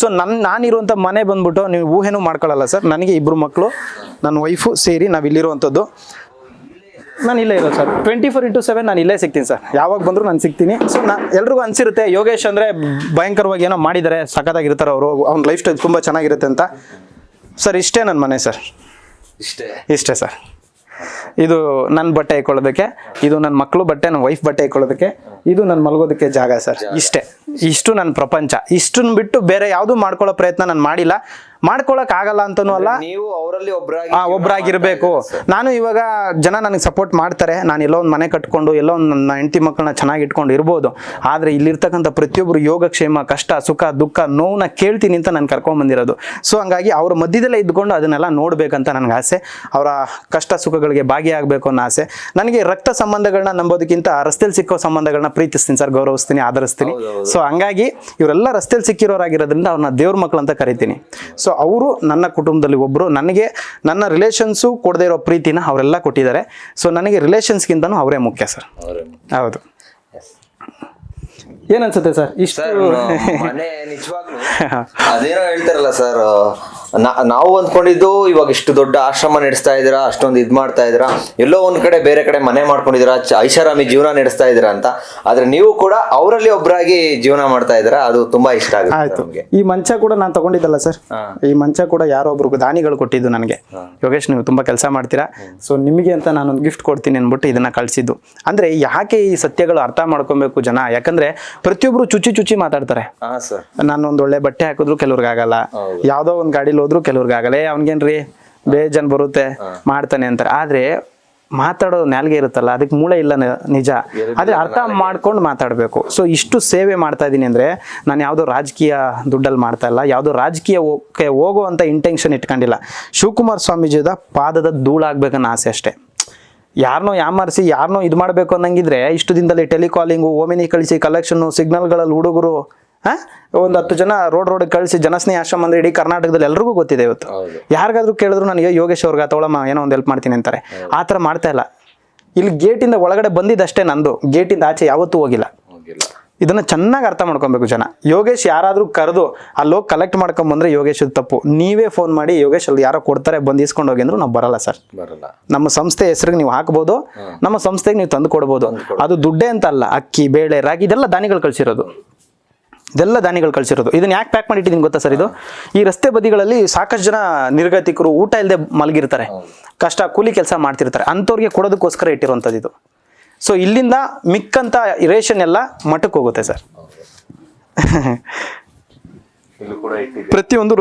So ನನ್ನ ನಾನಿರುವಂಥ ಮನೆ ಬಂದ್ಬಿಟ್ಟು ನೀವು ಊಹೆನೂ ಮಾಡ್ಕೊಳ್ಳಲ್ಲ ಸರ್. ನನಗೆ ಇಬ್ಬರು ಮಕ್ಕಳು ನನ್ನ ವೈಫು ಸೇರಿ ನಾವು ಇಲ್ಲಿರುವಂಥದ್ದು. ನಾನು ಇಲ್ಲೇ ಇರೋದು sir. Twenty four into seven ನಾನು ಇಲ್ಲೇ ಸಿಗ್ತೀನಿ ಸರ್. ಯಾವಾಗ ಬಂದರೂ ನಾನು ಸಿಗ್ತೀನಿ. ಸೊ ನಾ ಎಲ್ರಿಗೂ ಅನಿಸಿರುತ್ತೆ ಯೋಗೇಶ್ ಅಂದರೆ ಭಯಂಕರವಾಗಿ ಏನೋ ಮಾಡಿದ್ದಾರೆ ಸಖತ್ತಾಗಿರ್ತಾರೆ ಅವರು. ಅವ್ನ ಲೈಫ್ ಸ್ಟೈಲ್ ತುಂಬ ಚೆನ್ನಾಗಿರುತ್ತೆ ಅಂತ. ಸರ್ ಇಷ್ಟೇ ನನ್ನ ಮನೆ ಸರ್. ಇಷ್ಟೇ? ಇಷ್ಟೇ ಸರ್. ಇದು ನನ್ನ ಬಟ್ಟೆ ಇಟ್ಕೊಳ್ಳೋದಕ್ಕೆ ಇದು ನನ್ನ ಮಕ್ಕಳು ಬಟ್ಟೆ ನನ್ನ ವೈಫ್ ಬಟ್ಟೆ ಹಾಕೊಳ್ಳೋದಕ್ಕೆ ಇದು ನಾನು ಮಲಗೋದಕ್ಕೆ ಜಾಗ ಸರ್. ಇಷ್ಟೇ. ಇಷ್ಟು ನನ್ನ ಪ್ರಪಂಚ. ಇಷ್ಟನ್ನು ಬಿಟ್ಟು ಬೇರೆ ಯಾವುದೂ ಮಾಡ್ಕೊಳ್ಳೋ ಪ್ರಯತ್ನ ನಾನು ಮಾಡಿಲ್ಲ. ಮಾಡ್ಕೊಳಕ್ ಆಗಲ್ಲ ಅಂತನೂ ಅಲ್ಲ. ನೀವು ಅವರಲ್ಲಿ ಒಬ್ಬರಾಗಿ ಒಬ್ಬರಾಗಿರ್ಬೇಕು ನಾನು ಇವಾಗ ಜನ ನನಗೆ ಸಪೋರ್ಟ್ ಮಾಡ್ತಾರೆ. ನಾನು ಎಲ್ಲೋ ಒಂದು ಮನೆ ಕಟ್ಕೊಂಡು ಎಲ್ಲೋ ಒಂದು ನನ್ನ ಹೆಂಡತಿ ಮಕ್ಕಳನ್ನ ಚೆನ್ನಾಗಿ ಇಟ್ಕೊಂಡು ಇರ್ಬೋದು. ಆದ್ರೆ ಇಲ್ಲಿರ್ತಕ್ಕಂಥ ಪ್ರತಿಯೊಬ್ಬರು ಯೋಗಕ್ಷೇಮ ಕಷ್ಟ ಸುಖ ದುಃಖ ನೋವನ್ನ ಕೇಳ್ತೀನಿ ಅಂತ ನಾನು ಕರ್ಕೊಂಬಂದಿರೋದು ಸೊ ಹಂಗಾಗಿ ಅವ್ರ ಮಧ್ಯದಲ್ಲೇ ಇದ್ಕೊಂಡು ಅದನ್ನೆಲ್ಲ ನೋಡ್ಬೇಕಂತ ನನಗೆ ಆಸೆ. ಅವರ ಕಷ್ಟ ಸುಖಗಳಿಗೆ ಭಾಗಿಯಾಗಬೇಕು ಅನ್ನೋ ಆಸೆ. ನನಗೆ ರಕ್ತ ಸಂಬಂಧಗಳನ್ನ ನಂಬೋದಕ್ಕಿಂತ ರಸ್ತೆಯಲ್ಲಿ ಸಿಕ್ಕೋ ಸಂಬಂಧಗಳನ್ನ ಪ್ರೀತಿಸ್ತೀನಿ ಸರ್ ಗೌರವಿಸ್ತೀನಿ ಆಧರಿಸ್ತೀನಿ ಸೊ ಹಂಗಾಗಿ ಇವರೆಲ್ಲ ರಸ್ತೆಯಲ್ಲಿ ಸಿಕ್ಕಿರೋರಾಗಿರೋದ್ರಿಂದ ಅವ್ರನ್ನ ದೇವ್ರ ಮಕ್ಕಳು ಅಂತ ಕರಿತೀನಿ. ಸೊ ಅವರು ನನ್ನ ಕುಟುಂಬದಲ್ಲಿ ಒಬ್ಬರು ನನಗೆ ನನ್ನ ರಿಲೇಷನ್ಸು ಕೊಡದೇ ಇರೋ ಪ್ರೀತಿನ ಅವರೆಲ್ಲ ಕೊಟ್ಟಿದ್ದಾರೆ. ಸೊ ನನಗೆ ರಿಲೇಷನ್ಸ್ಗಿಂತನೂ ಅವರೇ ಮುಖ್ಯ ಸರ್. ಹೌದು. ಏನನ್ಸುತ್ತೆ ಸರ್? ಇಷ್ಟು ಮನೆ ನಿಜವಾಗ್ಲೂ ಅದೇನೋ ಹೇಳ್ತಾರಲ್ಲ ಸರ್ ನಾವು ಅಂದ್ಕೊಂಡಿದ್ದು ಇವಾಗ ಇಷ್ಟು ದೊಡ್ಡ ಆಶ್ರಮ ನಡೆಸ್ತಾ ಇದ್ದೀರಾ ಅಷ್ಟೊಂದು ಇದ್ ಮಾಡ್ತಾ ಇದ್ದೀರಾ ಎಲ್ಲೋ ಒಂದು ಕಡೆ ಬೇರೆ ಕಡೆ ಮನೆ ಮಾಡ್ಕೊಂಡಿದ್ದೀರಾ ಐಷಾರಾಮಿ ಜೀವನ ನಡೆಸ್ತಾ ಇದ್ದೀರಾ ಅಂತ. ಆದ್ರೆ ನೀವು ಕೂಡ ಅವರಲ್ಲಿ ಒಬ್ಬರಾಗಿ ಜೀವನ ಮಾಡ್ತಾ ಇದ್ದೀರಾ ಅದು ತುಂಬಾ ಇಷ್ಟ ಆಗುತ್ತೆ ಈ ಮಂಚ ಕೂಡ ನಾನು ತಗೊಂಡಿದ್ದಲ್ಲ ಸರ್? ಈ ಮಂಚ ಕೂಡ ಯಾರೋ ಒಬ್ರು ದಾನಿಗಳು ಕೊಟ್ಟಿದ್ದು ನನಗೆ. ಯೋಗೇಶ್ ನೀವು ತುಂಬಾ ಕೆಲಸ ಮಾಡ್ತೀರಾ? ಸೊ ನಿಮಗೆ ಅಂತ ನಾನೊಂದು ಗಿಫ್ಟ್ ಕೊಡ್ತೀನಿ ಅಂದ್ಬಿಟ್ಟು ಇದನ್ನ ಕಳಿಸಿದ್ದು. ಅಂದ್ರೆ ಯಾಕೆ ಈ ಸತ್ಯಗಳು ಅರ್ಥ ಮಾಡ್ಕೊಬೇಕು ಜನ? ಯಾಕಂದ್ರೆ ಪ್ರತಿಯೊಬ್ರು ಚುಚ್ಚಿ ಚುಚ್ಚಿ ಮಾತಾಡ್ತಾರೆ. ನಾನು ಒಂದ್ ಒಳ್ಳೆ ಬಟ್ಟೆ ಹಾಕಿದ್ರು ಕೆಲವ್ರಿಗೆ ಆಗಲ್ಲ. ಯಾವ್ದೋ ಒಂದ್ ಗಾಡಿಲಿ ಹೋದ್ರು ಕೆಲವ್ರಿಗೆ ಆಗಲೇ ಅವನ್ಗೇನ್ರಿ ಬೇಜನ್ ಬರುತ್ತೆ ಮಾಡ್ತಾನೆ ಅಂತಾರೆ. ಆದ್ರೆ ಮಾತಾಡೋ ನಾಲ್ಗೆ ಇರುತ್ತಲ್ಲ ಅದಕ್ಕೆ ಮೂಳೆ ಇಲ್ಲ ನಿಜ. ಆದ್ರೆ ಅರ್ಥ ಮಾಡ್ಕೊಂಡು ಮಾತಾಡಬೇಕು. ಸೊ ಇಷ್ಟು ಸೇವೆ ಮಾಡ್ತಾ ಇದ್ದೀನಿ ಅಂದ್ರೆ ನಾನು ಯಾವುದೋ ರಾಜಕೀಯ ದುಡ್ಡಲ್ಲಿ ಮಾಡ್ತಾ ಇಲ್ಲ ಯಾವುದೋ ರಾಜಕೀಯ ಹೋಗಕ್ಕೆ ಹೋಗೋ ಅಂತ ಇಂಟೆನ್ಷನ್ ಇಟ್ಕೊಂಡಿಲ್ಲ. ಶಿವಕುಮಾರ್ ಸ್ವಾಮೀಜಿದ ಪಾದದ ಧೂಳಾಗ್ಬೇಕನ್ನೋ ಆಸೆ ಅಷ್ಟೇ. ಯಾರನ್ನೋ ಯಾಮಾರಿಸಿ ಯಾರನ್ನೋ ಇದು ಮಾಡಬೇಕು ಅನ್ನಂಗಿದ್ರೆ ಇಷ್ಟು ದಿನದಲ್ಲಿ ಟೆಲಿಕಾಲಿಂಗು ಓಮಿನಿ ಕಳಿಸಿ ಕಲೆಕ್ಷನ್ನು ಸಿಗ್ನಲ್ಗಳಲ್ಲಿ ಹುಡುಗರು ಹಾಂ? ಒಂದು ಹತ್ತು ಜನ ರೋಡ್ ರೋಡ್ ಕಳಿಸಿ ಜನಸ್ನೇಹಿ ಆಶ್ರಮ ಅಂದ್ರೆ ಇಡೀ ಕರ್ನಾಟಕದಲ್ಲಿ ಎಲ್ರಿಗೂ ಗೊತ್ತಿದೆ ಇವತ್ತು. ಯಾರಿಗಾದ್ರೂ ಕೇಳಿದ್ರು ನನಗೆ ಯೋಗೇಶ್ ಅವ್ರಿಗೆ ತಗೊಳಮ್ಮ ಏನೋ ಒಂದು ಹೆಲ್ಪ್ ಮಾಡ್ತೀನಿ ಅಂತಾರೆ. ಆ ಥರ ಮಾಡ್ತಾ ಇಲ್ಲ. ಇಲ್ಲಿ ಗೇಟಿಂದ ಒಳಗಡೆ ಬಂದಿದ್ದಷ್ಟೇ ನಂದು. ಗೇಟಿಂದ ಆಚೆ ಯಾವತ್ತೂ ಹೋಗಿಲ್ಲ. ಇದನ್ನ ಚೆನ್ನಾಗಿ ಅರ್ಥ ಮಾಡ್ಕೊಬೇಕು ಜನ. ಯೋಗೇಶ್ ಯಾರಾದ್ರೂ ಕರೆದು ಅಲ್ಲೋಗಿ ಕಲೆಕ್ಟ್ ಮಾಡ್ಕೊಂಬಂದ್ರೆ ಯೋಗೇಶ್ ತಪ್ಪು. ನೀವೇ ಫೋನ್ ಮಾಡಿ ಯೋಗೇಶ್ ಅಲ್ಲಿ ಯಾರೋ ಕೊಡ್ತಾರೆ ಬಂದು ಇಸ್ಕೊಂಡು ಹೋಗಿ ಅಂದ್ರು ನಾವು ಬರಲ್ಲ ಸರ್. ಬರಲ್ಲ. ನಮ್ಮ ಸಂಸ್ಥೆ ಹೆಸರಿಗೆ ನೀವು ಹಾಕ್ಬೋದು ನಮ್ಮ ಸಂಸ್ಥೆಗೆ ನೀವು ತಂದು ಕೊಡ್ಬೋದು. ಅದು ದುಡ್ಡೇ ಅಂತ ಅಲ್ಲ. ಅಕ್ಕಿ ಬೇಳೆ ರಾಗಿ ಇದೆಲ್ಲ ದಾನಿಗಳು ಕಳಿಸಿರೋದು. ಇದೆಲ್ಲ ದಾನಿಗಳು ಕಳಿಸಿರೋದು. ಇದನ್ನ ಯಾಕೆ ಪ್ಯಾಕ್ ಮಾಡಿಟ್ಟಿದ್ದೀನಿ ಗೊತ್ತಾ ಸರ್ ಇದು? ಈ ರಸ್ತೆ ಬದಿಗಳಲ್ಲಿ ಸಾಕಷ್ಟು ಜನ ನಿರ್ಗತಿಕರು ಊಟ ಇಲ್ಲದೆ ಮಲಗಿರ್ತಾರೆ. ಕಷ್ಟ ಕೂಲಿ ಕೆಲಸ ಮಾಡ್ತಿರ್ತಾರೆ. ಅಂಥವ್ರಿಗೆ ಕೊಡೋದಕ್ಕೋಸ್ಕರ ಇಟ್ಟಿರುವಂಥದ್ದು ಇದು. ಸೊ ಇಲ್ಲಿಂದ ಮಿಕ್ಕಂತ ರೇಷನ್ ಎಲ್ಲ ಮಠಕ್ಕೆ ಹೋಗುತ್ತೆ ಸರ್. ಇಲ್ಲೂ ಕೂಡ ಇಟ್ಟಿದ್ದೀವಿ ಪ್ರತಿಯೊಂದು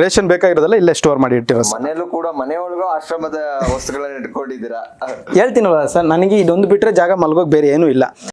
ರೇಷನ್ ಬೇಕಾಗಿರೋದಲ್ಲ ಇಲ್ಲೇ ಸ್ಟೋರ್ ಮಾಡಿ ಇಟ್ಟಿರೋದು ಮನೆಯಲ್ಲೂ ಕೂಡ ಮನೆಯೊಳಗೂ ಆಶ್ರಮದ ವಸ್ತುಗಳನ್ನ ಇಟ್ಕೊಂಡಿದ್ದೀರಾ? ಹೇಳ್ತೀನಲ್ಲ ಸರ್ ನನಗೆ ಇದೊಂದು ಬಿಟ್ಟರೆ ಜಾಗ ಮಲಗೋಕೆ ಬೇರೆ ಏನೂ ಇಲ್ಲ.